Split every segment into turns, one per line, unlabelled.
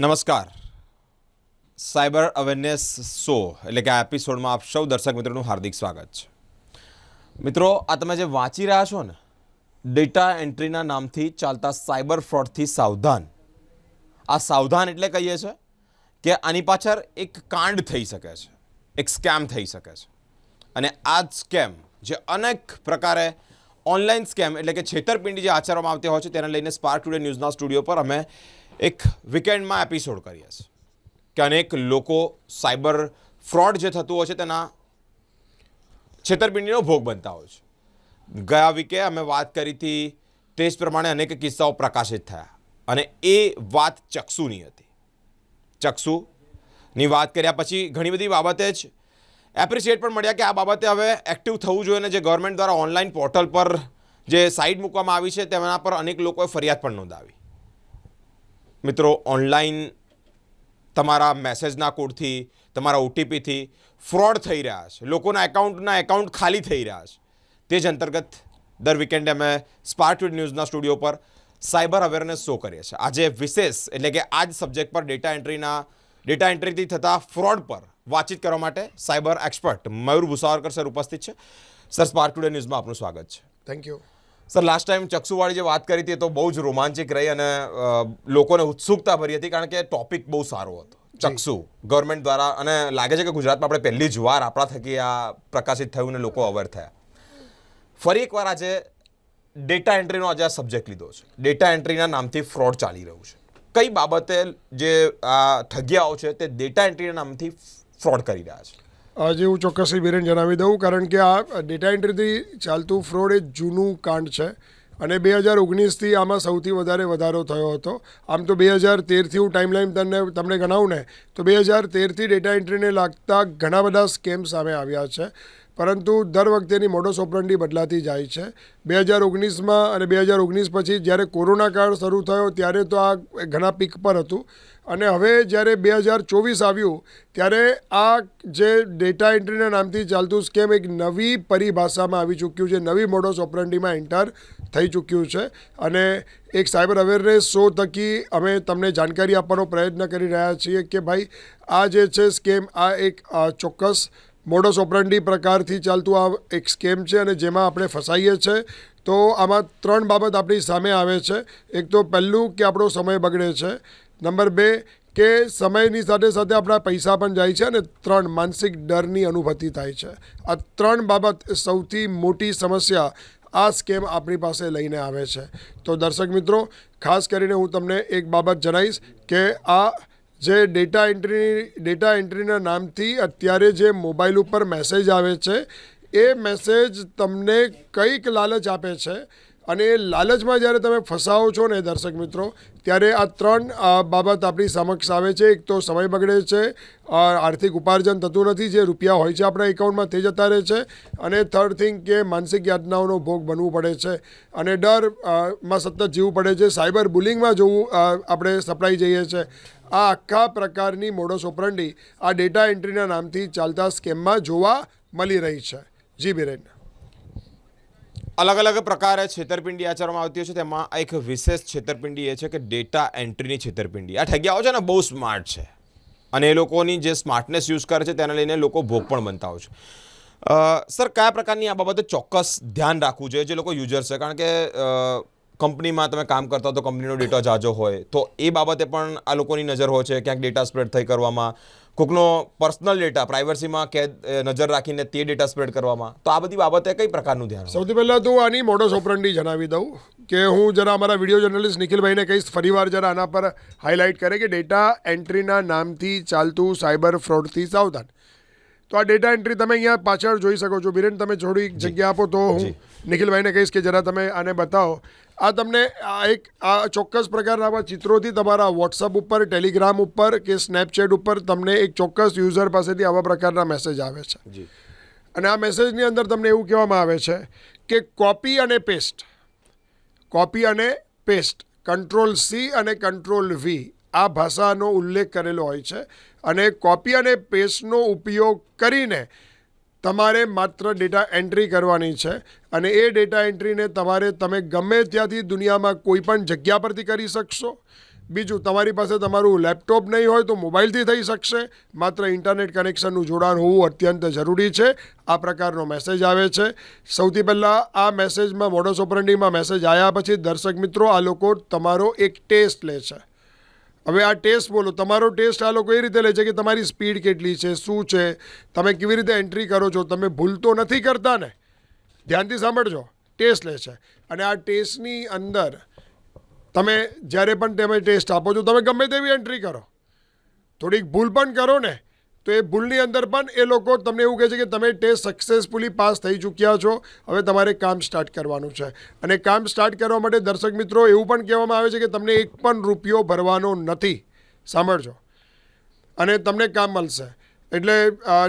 નમસ્કાર. Cyber awareness show એટલે કે આ એપિસોડમાં આપ સૌ દર્શક મિત્રોનું હાર્દિક સ્વાગત છે. મિત્રો, આ તમે જે વાંચી રહ્યા છો ને ડેટા એન્ટ્રીના નામથી ચાલતા સાયબર ફ્રોડથી સાવધાન. આ સાવધાન એટલે કહીએ છે કે આની પાછળ એક કાંડ થઈ શકે છે, એક સ્કેમ થઈ શકે છે. અને આ સ્કેમ જે અનેક પ્રકારે ઓનલાઈન સ્કેમ એટલે કે છેતરપિંડી જે આચરવામાં આવતી હોય છે, તેને લઈને સ્પાર્ક ટુડે ન્યૂઝના સ્ટુડિયો પર અમે એક વીકેન્ડમાં એપિસોડ કરીએ છીએ. કે અનેક લોકો સાયબર ફ્રોડ જે થતું હોય છે તેના છેતરપિંડીનો ભોગ બનતા હોય છે. ગયા વીકે અમે વાત કરી હતી તે જ પ્રમાણે અનેક કિસ્સાઓ પ્રકાશિત થયા. અને એ વાત ચક્ષુની હતી. ચક્ષુની વાત કર્યા પછી ઘણી બધી બાબતે જ એપ્રિશિએટ પણ મળ્યા કે આ બાબતે હવે એક્ટિવ થવું જોઈએ અને જે ગવર્મેન્ટ દ્વારા ઓનલાઈન પોર્ટલ પર જે સાઇટ મૂકવામાં આવી છે તેના પર અનેક લોકોએ ફરિયાદ પણ નોંધાવી. મિત્રો ઓનલાઈન તમારા મેસેજના કોડથી તમારા ઓટીપીથી ફ્રોડ થઈ રહ્યા છે. લોકોના એકાઉન્ટના એકાઉન્ટ ખાલી થઈ રહ્યા છે. તે જ અંતર્ગત દર વીકેન્ડે અમે સ્પાર્ક ન્યૂઝના સ્ટુડિયો પર સાયબર અવેરનેસ શો કરીએ છીએ. આજે વિશેષ, એટલે કે આ જ સબ્જેક્ટ પર ડેટા એન્ટ્રીના ડેટા એન્ટ્રીથી થતા ફ્રોડ પર વાતચીત કરવા માટે cyber expert Mayur Bhusavarkar sir ઉપસ્થિત છે. સર સ્પાર્ક ટુડે ન્યૂઝમાં આપનું સ્વાગત છે.
Thank you
sir last time ચક્ષુવાળી જે વાત કરી હતી તો બહુ જ રોમાંચક રહી અને લોકોને ઉત્સુકતા ભરી હતી કારણ કે ટોપિક બહુ સારો હતો. ચક્ષુ ગવર્મેન્ટ દ્વારા અને લાગે છે કે ગુજરાતમાં આપણે પહેલી જ વાર આપણા થકી આ પ્રકાશિત થયું ને લોકો અવેર થયા. ફરી એકવાર આજે ડેટા એન્ટ્રીનો આજે આ સબ્જેક્ટ લીધો છે. ડેટા એન્ટ્રીના નામથી ફ્રોડ ચાલી રહ્યું છે. કઈ બાબતે જે આ ઠગિયાઓ છે તે ડેટા એન્ટ્રીના નામથી ફ્રોડ કરી રહ્યા છે?
આજે હું ચોક્કસથી બિરેન જણાવી દઉં, કારણ કે આ ડેટા એન્ટ્રીથી ચાલતું ફ્રોડ એ જૂનું કાંડ છે. અને બે હજાર ઓગણીસથી આમાં સૌથી વધારે વધારો થયો હતો. આમ તો બે હજાર તેરથી હું ટાઈમલાઈન તમને તમને ગણાવું ને, તો બે હજાર તેરથી ડેટા એન્ટ્રીને લાગતા ઘણા બધા સ્કેમ સામે આવ્યા છે. પરંતુ દર વખતેની મોડો સોપરંડી બદલાતી જાય છે. બે હજાર ઓગણીસમાં અને બે હજાર ઓગણીસ પછી જ્યારે કોરોના કાળ શરૂ થયો ત્યારે તો આ ઘણા પીક પર હતું. અને હવે જ્યારે બે હજાર ચોવીસ આવ્યું, ત્યારે આ જે ડેટા એન્ટ્રીના નામથી ચાલતું સ્કેમ એક નવી પરિભાષામાં આવી ચૂક્યું છે. નવી મોડોસ ઓપરન્ડીમાં એન્ટર થઈ ચૂક્યું છે. અને એક સાયબર અવેરનેસ શો થકી અમે તમને જાણકારી આપવાનો પ્રયત્ન કરી રહ્યા છીએ કે ભાઈ, આ જે છે સ્કેમ આ એક ચોક્કસ મોડસ ઓપરંડી પ્રકારથી ચાલતું આ એક સ્કેમ છે અને જેમાં આપણે ફસાઈએ છીએ તો આમાં ત્રણ બાબત આપણી સામે આવે છે. એક તો પહેલું કે આપણો સમય બગડે છે. નંબર બે કે સમયની સાથે સાથે આપણા પૈસા પણ જાય છે અને ત્રણ માનસિક ડરની અનુભૂતિ થાય છે. આ ત્રણ બાબત સૌથી મોટી સમસ્યા આ સ્કેમ આપણી પાસે લઈને આવે છે. તો દર્શક મિત્રો, ખાસ કરીને હું તમને એક બાબત જણાવીશ કે આ જે ડેટા એન્ટ્રી ડેટા એન્ટ્રીના નામથી અત્યારે જે મોબાઈલ ઉપર મેસેજ આવે છે, એ મેસેજ તમને કંઈક લાલચ આપે છે. અને લાલચમાં જ્યારે તમે ફસાવો છો ને દર્શક મિત્રો, ત્યારે આ ત્રણ બાબત આપણી સમક્ષ આવે છે. એક તો સમય બગડે છે આર્થિક ઉપાર્જન થતું નથી, જે રૂપિયા હોય છે આપણા એકાઉન્ટમાં તે જતા રહે છે. અને થર્ડ થિંગ કે માનસિક યાતનાઓનો ભોગ બનવું પડે છે. અને ડરમાં સતત જીવવું પડે છે. સાયબર બુલિંગમાં જોવું આપણે સપડાઈ જઈએ છીએ આ આખા પ્રકારની મોડસ ઓપરંડી આ ડેટા એન્ટ્રીના નામથી ચાલતા સ્કેમમાં જોવા મળી રહી છે. જી, બિરેન.
અલગ અલગ પ્રકારે છેતરપિંડી આચરવામાં આવતી હોય છે. તેમાં એક વિશેષ છેતરપિંડી એ છે કે ડેટા એન્ટ્રીની છેતરપિંડી. આ ઠગ્યાઓ છે ને બહુ સ્માર્ટ છે. અને એ લોકોની જે સ્માર્ટનેસ યુઝ કરે છે તેને લઈને લોકો ભોગ પણ બનતા હોય છે. સર, કયા પ્રકારની આ બાબતે ચોક્કસ ધ્યાન રાખવું જોઈએ જે લોકો યુઝર છે? કારણ કે કંપનીમાં તમે કામ કરતા તો કંપનીનો ડેટા જાજો હોય. તો એ બાબતે પણ આ લોકોની નજર હોય છે. ક્યાંક ડેટા સ્પ્રેડ થઈ કરવામાં. કોકનો પર્સનલ ડેટા પ્રાઇવસીમાં કે નજર રાખીને તે ડેટા સ્પ્રેડ કરવામાં. તો આ બધી બાબતે કઈ પ્રકારનું ધ્યાન
સૌથી પહેલાં તો આની મોડોસ ઓપરંડી જણાવી દઉં કે હું જરા અમારા વીડિયો જર્નલિસ્ટ નિખિલભાઈને કહીશ, ફરીવાર જરા આના પર હાઇલાઇટ કરે કે ડેટા એન્ટ્રીના નામથી ચાલતું સાયબર ફ્રોડથી સાવધાન. તો આ ડેટા એન્ટ્રી તમે અહીંયા પાછળ જોઈ શકો છો. બિરેન તમે થોડી જગ્યા આપો તો હું નિખિલભાઈને કહીશ કે જરા તમે આને બતાવો. આ તમને આ એક આ ચોક્કસ પ્રકારના આવા ચિત્રોથી તમારા વોટ્સઅપ ઉપર ટેલિગ્રામ ઉપર કે સ્નેપચેટ ઉપર તમને એક ચોક્કસ યુઝર પાસેથી આવા પ્રકારના મેસેજ આવે છે.
જી.
અને આ મેસેજની અંદર તમને એવું કહેવામાં આવે છે કે કોપી અને પેસ્ટ કોપી અને પેસ્ટ કંટ્રોલ સી અને કંટ્રોલ વી આ ભાષાનો ઉલ્લેખ કરેલો હોય છે. અને કોપી અને પેસ્ટનો ઉપયોગ કરીને તમારે માત્ર ડેટા એન્ટ્રી કરવાની છે. અને એ ડેટા એન્ટ્રીને તમારે તમે ગમે ત્યાંથી દુનિયામાં કોઈ પણ જગ્યા પરથી કરી શકશો. બીજું, તમારી પાસે તમારું લેપટોપ નહીં હોય તો મોબાઈલથી થઈ શકશે. માત્ર ઇન્ટરનેટ કનેક્શનનું જોડાણ હોવું અત્યંત જરૂરી છે. આ પ્રકારનો મેસેજ આવે છે. સૌથી પહેલાં આ મેસેજમાં મોડસ ઓપરન્ડીમાં મેસેજ આવ્યા પછી દર્શક મિત્રો, આ લોકો તમારો એક ટેસ્ટ લે છે. હવે આ ટેસ્ટ બોલો, તમારો ટેસ્ટ આ લોકો એ રીતે લે છે કે તમારી સ્પીડ કેટલી છે, શું છે, તમે કેવી રીતે એન્ટ્રી કરો છો, તમે ભૂલ તો નથી કરતા ને? ધ્યાનથી સાંભળજો, ટેસ્ટ લે છે. અને આ ટેસ્ટની અંદર તમે જ્યારે પણ તમે ટેસ્ટ આપો છો, તમે ગમે તેવી એન્ટ્રી કરો. થોડીક ભૂલ પણ કરો ને. તો એ ભૂલની અંદર પણ એ લોકો તમને એવું કહે છે કે તમે ટેસ્ટ સક્સેસફુલી પાસ થઈ ચૂક્યા છો. હવે તમારે કામ સ્ટાર્ટ કરવાનું છે. અને કામ સ્ટાર્ટ કરવા માટે દર્શક મિત્રો એવું પણ કહેવામાં આવે છે કે તમને એક પણ રૂપિયો ભરવાનો નથી. સાંભળજો. અને તમને કામ મળશે. એટલે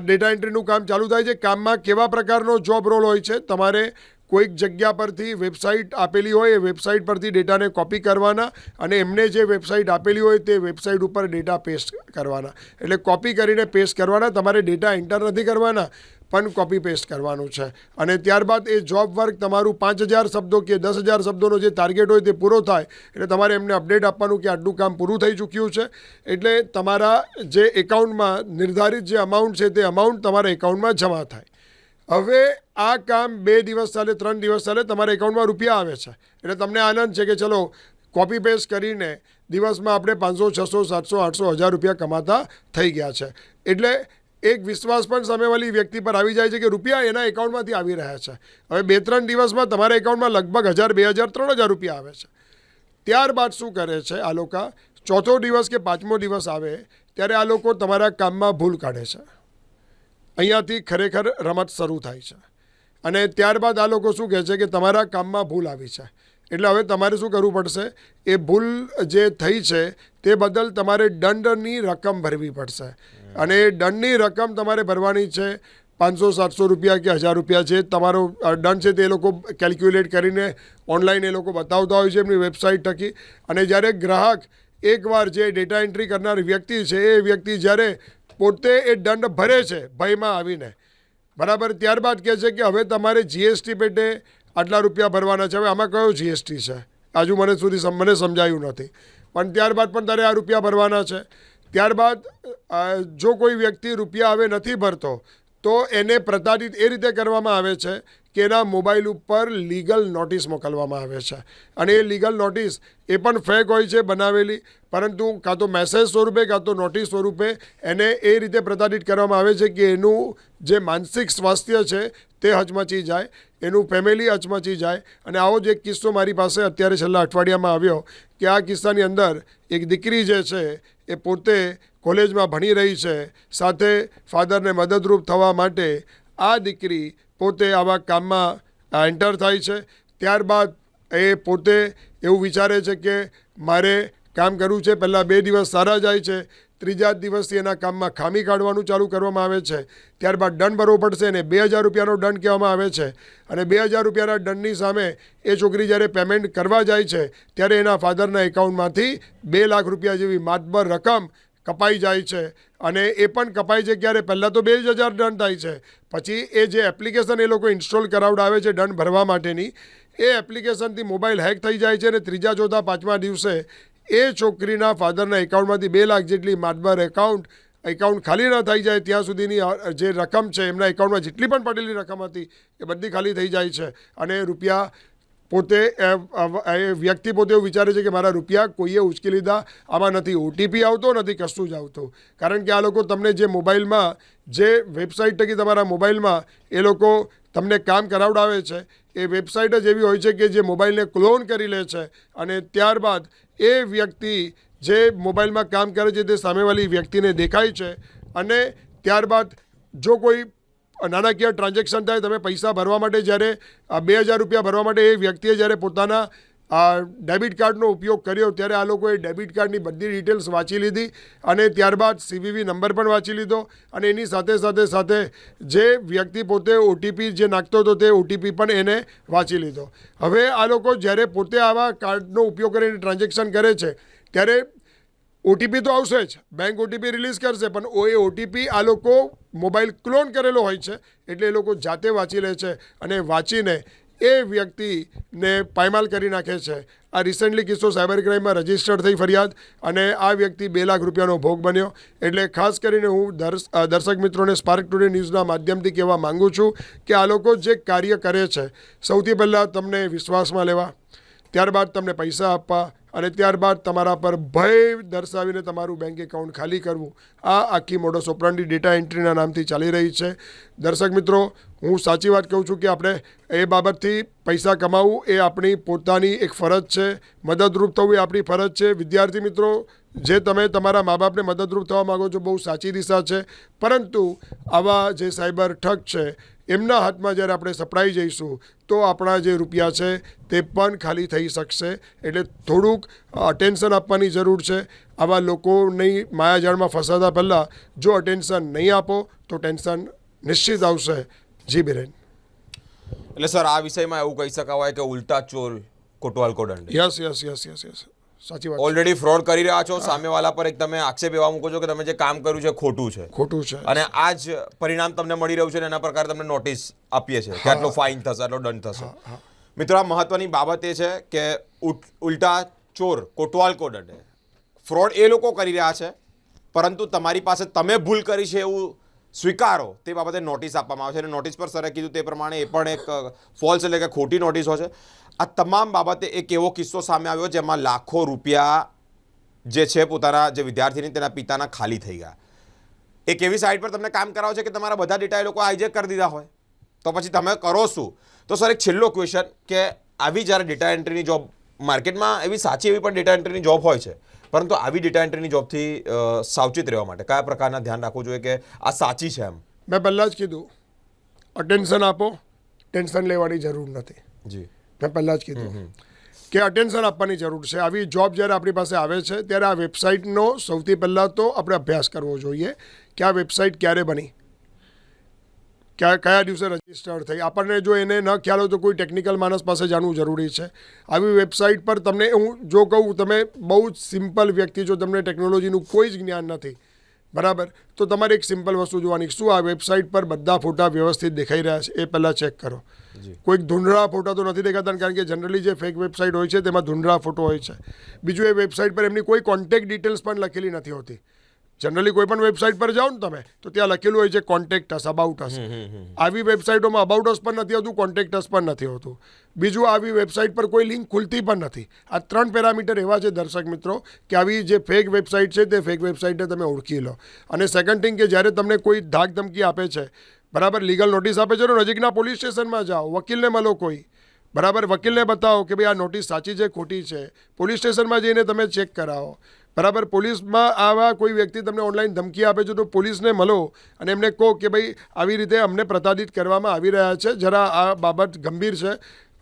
ડેટા એન્ટ્રીનું કામ ચાલુ થાય છે. કામમાં કેવા પ્રકારનો જોબ રોલ હોય છે? તમારે કોઈક જગ્યા પરથી વેબસાઇટ આપેલી હોય, એ વેબસાઇટ પરથી ડેટાને કોપી કરવાના અને એમને જે વેબસાઇટ આપેલી હોય, તે વેબસાઇટ ઉપર ડેટા પેસ્ટ કરવાના. એટલે કોપી કરીને પેસ્ટ કરવાના. તમારે ડેટા એન્ટર નથી કરવાના, પણ કોપી પેસ્ટ કરવાનું છે. અને ત્યારબાદ એ જોબ વર્ક તમારું પાંચ હજાર શબ્દો કે દસ હજાર શબ્દોનો જે ટાર્ગેટ હોય, તે પૂરો થાય. એટલે તમારે એમને અપડેટ આપવાનું કે આટલું કામ પૂરું થઈ ચૂક્યું છે. એટલે તમારા જે એકાઉન્ટમાં નિર્ધારિત જે અમાઉન્ટ છે, તે અમાઉન્ટ તમારા એકાઉન્ટમાં જમા થાય. હવે આ કામ બે દિવસ ચાલે, ત્રણ દિવસ ચાલે, તમારા એકાઉન્ટમાં રૂપિયા આવે છે. એટલે તમને આનંદ છે કે ચલો કોપી પેસ્ટ કરીને દિવસમાં આપણે પાંચસો, છસો, સાતસો, આઠસો, હજાર રૂપિયા કમાતા થઈ ગયા છે. એટલે એક વિશ્વાસ પણ સામેવાળી વ્યક્તિ પર આવી જાય છે કે રૂપિયા એના એકાઉન્ટમાંથી આવી રહ્યા છે. હવે બે, ત્રણ દિવસમાં તમારા એકાઉન્ટમાં લગભગ હજાર, બે હજાર, ત્રણ હજાર રૂપિયા આવે છે. ત્યારબાદ શું કરે છે આ લોકો? ચોથો દિવસ કે પાંચમો દિવસ આવે, ત્યારે આ લોકો તમારા કામમાં ભૂલ કાઢે છે. અહીંયાથી ખરેખર રમત શરૂ થાય છે. અને ત્યારબાદ આ લોકો શું કહે છે કે તમારા કામમાં ભૂલ આવી છે. એટલે હવે તમારે શું કરવું પડશે? એ ભૂલ જે થઈ છે, તે બદલ તમારે દંડની રકમ ભરવી પડશે. અને એ દંડની રકમ તમારે ભરવાની છે પાંચસો, સાતસો રૂપિયા કે હજાર રૂપિયા છે તમારો દંડ છે તે લોકો કેલ્ક્યુલેટ કરીને ઓનલાઈન એ લોકો બતાવતા હોય છે એમની વેબસાઇટ થકી. અને જ્યારે ગ્રાહક એકવાર જે ડેટા એન્ટ્રી કરનાર વ્યક્તિ છે, એ વ્યક્તિ જ્યારે પોતે એ દંડ ભરે છે ભયમાં આવીને. બરાબર, ત્યારબાદ કહે છે કે હવે તમારે જીએસટી પેટે આટલા રૂપિયા ભરવાના છે. હવે આમાં કયો જીએસટી છે? આજુ મને સુધી મને સમજાયું નથી. પણ ત્યારબાદ પણ તારે આ રૂપિયા ભરવાના છે. ત્યારબાદ જો કોઈ વ્યક્તિ રૂપિયા હવે નથી ભરતો, તો એને પ્રતાડિત એ રીતે કરવામાં આવે છે કે એના મોબાઈલ ઉપર લીગલ નોટિસ મોકલવામાં આવે છે. અને એ લીગલ નોટિસ એ પણ ફેક હોય છે બનાવેલી, પરંતુ કાં તો મેસેજ સ્વરૂપે કાં તો નોટિસ સ્વરૂપે એને એ રીતે પ્રતાડિત કરવામાં આવે છે કે એનું જે માનસિક સ્વાસ્થ્ય છે તે હચમચી જાય, એનું ફેમિલી હચમચી જાય. અને આવો જ એક કિસ્સો મારી પાસે અત્યારે છેલ્લા અઠવાડિયામાં આવ્યો કે આ કિસ્સાની અંદર એક દીકરી જે છે એ પોતે કોલેજમાં ભણી રહી છે, સાથે ફાધરને મદદરૂપ થવા માટે આ દીકરી પોતે આવા કામમાં એન્ટર થાય છે. ત્યારબાદ એ પોતે એવું વિચારે છે કે મારે કામ કરવું છે. પહેલાં બે દિવસ સારા જાય છે. ત્રીજા દિવસથી એના કામમાં ખામી કાઢવાનું ચાલુ કરવામાં આવે છે. ત્યારબાદ દંડ ભરવો પડશે અને બે હજાર રૂપિયાનો દંડ કહેવામાં આવે છે. અને બે હજાર રૂપિયાના દંડની સામે એ છોકરી જ્યારે પેમેન્ટ કરવા જાય છે, ત્યારે એના ફાધરના એકાઉન્ટમાંથી બે લાખ રૂપિયા જેવી માતબર રકમ કપાઈ જાય છે અને એ પણ કપાય છે ક્યારે? પહેલાં તો બે જ હજાર દંડ થાય છે. પછી એ જે એપ્લિકેશન એ લોકો ઇન્સ્ટોલ કરાવડાવે છે દંડ ભરવા માટેની, એ એપ્લિકેશનથી મોબાઈલ હેક થઈ જાય છે અને ત્રીજા, ચોથા, પાંચમા દિવસે એ છોકરીના ફાધરના એકાઉન્ટમાંથી બે લાખ જેટલી માતબર એકાઉન્ટ એકાઉન્ટ ખાલી ન થઈ જાય, ત્યાં સુધીની જે રકમ છે એમના એકાઉન્ટમાં જેટલી પણ પડેલી રકમ હતી એ બધી ખાલી થઈ જાય છે. અને રૂપિયા પોતે એ વ્યક્તિ પોતે એવું વિચારે છે કે મારા રૂપિયા કોઈએ ઉચકી લીધા, આમાં નથી ઓટીપી આવતો, નથી કશું જ આવતું. કારણ કે આ લોકો તમને જે મોબાઈલમાં, જે વેબસાઇટ થકી તમારા મોબાઈલમાં, એ લોકો તમને કામ કરાવડાવે છે. એ વેબસાઇટ જ એવી હોય છે કે જે મોબાઈલને ક્લોન કરી લે છે અને ત્યારબાદ એ વ્યક્તિ જે મોબાઈલમાં કામ કરે છે તે સામેવાળી વ્યક્તિને દેખાય છે અને ત્યારબાદ જો કોઈ નાણાકીય ટ્રાન્ઝેક્શન થાય, તમે પૈસા ભરવા માટે જ્યારે આ બે હજાર રૂપિયા ભરવા માટે એ વ્યક્તિએ જ્યારે પોતાના આ ડેબિટ કાર્ડનો ઉપયોગ કર્યો, ત્યારે આ લોકોએ ડેબિટ કાર્ડની બધી ડિટેલ્સ વાંચી લીધી અને ત્યારબાદ સીવીવી નંબર પણ વાંચી લીધો અને એની સાથે સાથે સાથે જે વ્યક્તિ પોતે ઓટીપી જે નાખતો હતો તે ઓટીપી પણ એને વાંચી લીધો. હવે આ લોકો જ્યારે પોતે આવા કાર્ડનો ઉપયોગ કરીને ટ્રાન્ઝેક્શન કરે છે, ત્યારે ઓટીપી તો આવશે જ. બેંક ઓટીપી રિલીઝ કરશે, પણ એ ઓટીપી આ લોકો મોબાઈલ ક્લોન કરેલો હોય છે, એટલે એ લોકો જાતે વાંચી લે છે અને વાંચીને એ વ્યક્તિને પાયમાલ કરી નાખે છે. આ રિસેન્ટલી કિસ્સો સાયબર ક્રાઇમમાં રજિસ્ટર્ડ થઈ ફરિયાદ અને આ વ્યક્તિ બે લાખ રૂપિયાનો ભોગ બન્યો. એટલે ખાસ કરીને હું દર્શ- દર્શક મિત્રોને સ્પાર્ક ટુડે ન્યૂઝના માધ્યમથી કહેવા માંગુ છું કે આ લોકો જે કાર્ય કરે છે, સૌથી પહેલાં તમને વિશ્વાસમાં લેવા ત્યારબાદ તમને પૈસા આપવા અને ત્યારબાદ તમારા પર ભય દર્શાવીને તમારું બેંક એકાઉન્ટ ખાલી કરવું. આ આખી મોડો સોપરાંડી ડેટા એન્ટ્રીના નામથી ચાલી રહી છે. દર્શક મિત્રો, હું સાચી વાત કહું છું કે આપણે એ બાબતથી પૈસા કમાવવું એ આપણી પોતાની એક ફરજ છે. મદદરૂપ થવું એ આપણી ફરજ છે. વિદ્યાર્થી મિત્રો, જે તમે તમારા મા બાપને મદદરૂપ થવા માગો છો, બહુ સાચી દિશા છે. પરંતુ આવા જે સાયબર ઠગ છે એમના હાથમાં જ્યારે આપણે સપડાઈ જઈશું તો આપણા જે રૂપિયા છે તે પણ ખાલી થઈ શકશે. એટલે થોડુંક અટેન્શન આપવાની જરૂર છે. આવા લોકોની માયાજાળમાં ફસાતા પહેલાં જો અટેન્શન નહીં આપો તો ટેન્શન નિશ્ચિત આવશે. જી બિરેન.
એટલે સર આ વિષયમાં એવું કહી શકાવાય કે ઉલટા ચોર કોટવાલ કો
yes yes yes yes yes સાચી વાત
ઓલરેડી ફ્રોડ કરી રહ્યા છો સામેવાલા પર એક તમે આક્ષેપ એવા મૂકો છો કે તમે જે કામ કર્યું છે ખોટું છે.
ખોટું છે.
અને આ જ પરિણામ તમને મળી રહ્યું છે અને એના પ્રકારે તમને નોટિસ આપીએ છીએ કે આટલો ફાઇન થશે આટલો દંડ થશે. મિત્રો આ મહત્વની બાબત એ છે કે ઉલટા ચોર કોટવાલ કો દંડ ફ્રોડ એ લોકો કરી રહ્યા છે પરંતુ તમારી પાસે તમે ભૂલ કરી છે એવું સ્વીકારો તે બાબતે નોટિસ આપવામાં આવે છે. અને નોટિસ પર સરે કીધું તે પ્રમાણે એ પણ એક ફોલ્સ એટલે કે ખોટી નોટિસો છે. આ તમામ બાબતે એક એવો કિસ્સો સામે આવ્યો જેમાં લાખો રૂપિયા જે છે પોતાના જે વિદ્યાર્થીની તેના પિતાના ખાલી થઈ ગયા. એક એવી સાઇટ પર તમને કામ કરાવો છે કે તમારા બધા ડેટા એ લોકો હાઈજેક કરી દીધા હોય. તો પછી તમે કરો શું? તો સર એક છેલ્લો ક્વેશ્ચન કે આવી જ્યારે ડેટા એન્ટ્રીની જોબ માર્કેટમાં એવી સાચી એવી પણ ડેટા એન્ટ્રીની જોબ હોય છે. પરંતુ આવી ડેટા એન્ટ્રીની જોબથી સાવચેત રહેવા માટે કયા પ્રકારના ધ્યાન રાખવું જોઈએ કે આ સાચી છે એમ?
મેં પહેલાં જ કીધું અટેન્શન આપો ટેન્શન લેવાની જરૂર નથી.
જી.
મેં પહેલાં જ કીધું. કે અટેન્શન આપવાની જરૂર છે. આવી જોબ જ્યારે આપણી પાસે આવે છે ત્યારે આ વેબસાઇટનો સૌથી પહેલાં તો આપણે અભ્યાસ કરવો જોઈએ કે આ વેબસાઇટ ક્યારે બની. કયા કયા દિવસે રજીસ્ટર્ડ થઈ. આપણને જો એને ન ખ્યાલ હોય તો કોઈ ટેકનિકલ માણસ પાસે જાણવું જરૂરી છે. આવી વેબસાઇટ પર તમને હું જો કહું તમે બહુ જ સિમ્પલ વ્યક્તિ જો તમને ટેકનોલોજીનું કોઈ જ જ્ઞાન નથી. બરાબર? તો તમારે એક સિમ્પલ વસ્તુ જોવાની શું આ વેબસાઇટ પર બધા ફોટા વ્યવસ્થિત દેખાઈ રહ્યા છે એ પહેલાં ચેક કરો. કોઈક ધૂંધળા ફોટા તો નથી દેખાતા કારણ કે જનરલી જે ફેક વેબસાઇટ હોય છે તેમાં ધૂંધળા ફોટો હોય છે. બીજું એ વેબસાઇટ પર એમની કોઈ કોન્ટેક્ટ ડિટેલ્સ પણ લખેલી નથી હોતી. જનરલી કોઈ પણ વેબસાઇટ પર જાઓ ને તમે તો ત્યાં લખેલું હોય છે કોન્ટેક્ટ અસ અબાઉટ અસ આવી વેબસાઇટોમાં અબાઉટ અસ પણ નથી હોતું કોન્ટેક્ટ અસ પણ નથી હોતું. બીજું આવી વેબસાઇટ પર કોઈ લિંક ખુલતી પણ નથી. આ ત્રણ પેરામીટર એવા છે દર્શક મિત્રો કે આવી જે ફેક વેબસાઇટ છે તે ફેક વેબસાઇટને તમે ઓળખી લો. અને સેકન્ડ થિંગ કે જ્યારે તમને કોઈ ધાક ધમકી આપે છે બરાબર લીગલ નોટિસ આપે છે નજીકના પોલીસ સ્ટેશનમાં જાઓ, વકીલને મળો કોઈ. બરાબર, વકીલને બતાવો કે ભાઈ આ નોટિસ સાચી છે, ખોટી છે. પોલીસ સ્ટેશનમાં જઈને તમે ચેક કરાવો. બરાબર પોલીસમાં આવા કોઈ વ્યક્તિ તમને ઓનલાઈન ધમકી આપે છે તો પોલીસને મળો અને એમને કહો કે ભાઈ આવી રીતે અમને પ્રતાડિત કરવામાં આવી રહ્યા છે, જરા આ બાબત ગંભીર છે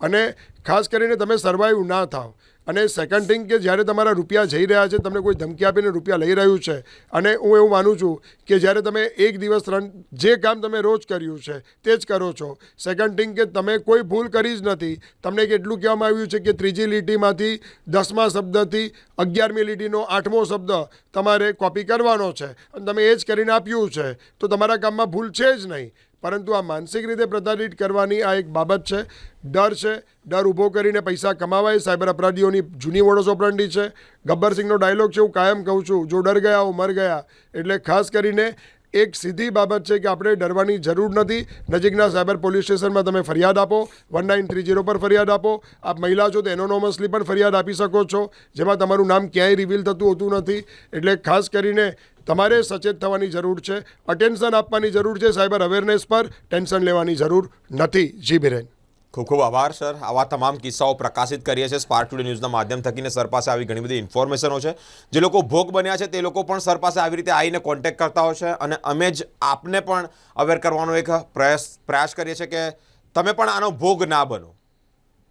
અને ખાસ કરીને તમે સર્વાઈવ ના થાવ. અને સેકન્ડ થિંગ કે જ્યારે તમારા રૂપિયા જઈ રહ્યા છે, તમને કોઈ ધમકી આપીને રૂપિયા લઈ રહ્યું છે, અને હું એવું માનું છું કે જ્યારે તમે એક દિવસ રન જે કામ તમે રોજ કર્યું છે, તે જ કરો છો. સેકન્ડ થિંગ કે તમે કોઈ ભૂલ કરી જ નથી. તમને કેટલું કહેવામાં આવ્યું છે કે ત્રીજી લીટીમાંથી દસમા શબ્દથી અગિયારમી લીટીનો આઠમો શબ્દ તમારે કોપી કરવાનો છે. અને તમે એ જ કરીને આપ્યું છે. તો તમારા કામમાં ભૂલ છે જ નહીં. પરંતુ આ માનસિક રીતે પ્રતાડિત કરવાની આ એક બાબત છે. ડર છે. ડર ઊભો કરીને પૈસા કમાવાય, સાયબર અપરાધીઓની જૂની મોડો સોપરંડી છે. ગબ્બર સિંહનો ડાયલોગ છે, હું કાયમ કહું છું, જો ડર ગયા હું મર ગયા. એટલે ખાસ કરીને એક સીધી બાબત છે કે આપણે ડરવાની જરૂર નથી. નજીકના સાયબર પોલીસ સ્ટેશનમાં તમે ફરિયાદ આપો વન નાઇન થ્રી જીરો પર ફરિયાદ આપો. આપ મહિલા છો તો એનોનોમસલી પણ ફરિયાદ આપી શકો છો. જેમાં તમારું નામ ક્યાંય રિવીલ થતું હોતું નથી. એટલે ખાસ કરીને તમારે સચેત થવાની જરૂર છે અટેન્શન આપવાની જરૂર છે, સાયબર અવેરનેસ પર ટેન્શન લેવાની જરૂર નથી. જી બિરેન.
ખૂબ ખૂબ આભાર, સર. આવા તમામ કિસ્સાઓ પ્રકાશિત કરીએ છીએ સ્પાર્ક ટુડે ન્યૂઝના માધ્યમ થકીને. સર પાસે આવી ઘણી બધી ઇન્ફોર્મેશનો છે. જે લોકો ભોગ બન્યા છે, તે લોકો પણ સર પાસે આવી રીતે આવીને કોન્ટેક્ટ કરતા હોય છે અને અમે જ આપને પણ અવેર કરવાનો એક પ્રયાસ પ્રયાસ કરીએ છીએ કે તમે પણ આનો ભોગ ના બનો.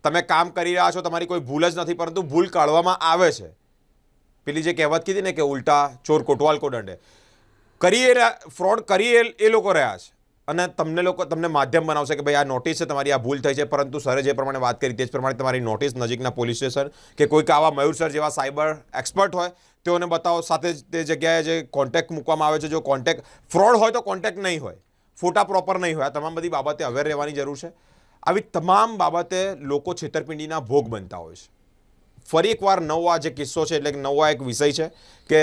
તમે કામ કરી રહ્યા છો, તમારી કોઈ ભૂલ જ નથી, પરંતુ ભૂલ કાઢવામાં આવે છે. પેલી જે કહેવત કીધી ને કે ઉલટા ચોર કોટવાલ કો દંડે કરી એ રહ્યા- ફ્રોડ કરી એ- એ લોકો રહ્યા છે. અને તમને લોકો તમને માધ્યમ બનાવશે કે ભાઈ આ નોટિસ છે, તમારી આ ભૂલ થઈ છે, પરંતુ સરે જે પ્રમાણે વાત કરી તે જ પ્રમાણે તમારી નોટિસ નજીકના પોલીસ સ્ટેશન કે કોઈક આવા મયુર સર જેવા સાયબર એક્સપર્ટ હોય, તેઓને બતાવો. સાથે જ તે જગ્યાએ જે કોન્ટેક્ટ મૂકવામાં આવે છે, જો કોન્ટેક્ટ ફ્રોડ હોય તો કોન્ટેક્ટ નહીં હોય. ફોટા પ્રોપર નહીં હોય. આ તમામ બધી બાબતે અવેર રહેવાની જરૂર છે. આવી તમામ બાબતે લોકો છેતરપિંડીના ભોગ બનતા હોય છે. ફરી એકવાર નવો આ જે કિસ્સો છે, એટલે કે નવો એક વિષય છે કે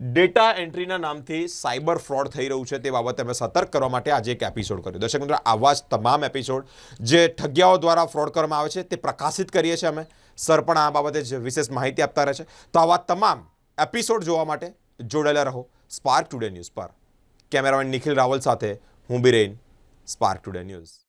ડેટા એન્ટ્રીના નામથી સાયબર ફ્રોડ થઈ રહ્યું છે તે બાબતે અમે સતર્ક કરવા માટે આજે એક એપિસોડ કર્યો. દર્શક મિત્રો, આવા જ તમામ એપિસોડ જે ઠગિયાઓ દ્વારા ફ્રોડ કરવામાં આવે છે, તે પ્રકાશિત કરીએ છીએ અમે. સર પણ આ બાબતે જ વિશેષ માહિતી આપતા રહે છે. તો આવા તમામ એપિસોડ જોવા માટે જોડાયેલા રહો સ્પાર્ક ટુડે ન્યૂઝ પર. કેમેરામેન નિખિલ રાવલ સાથે હું બિરેન સ્પાર્ક ટુડે ન્યૂઝ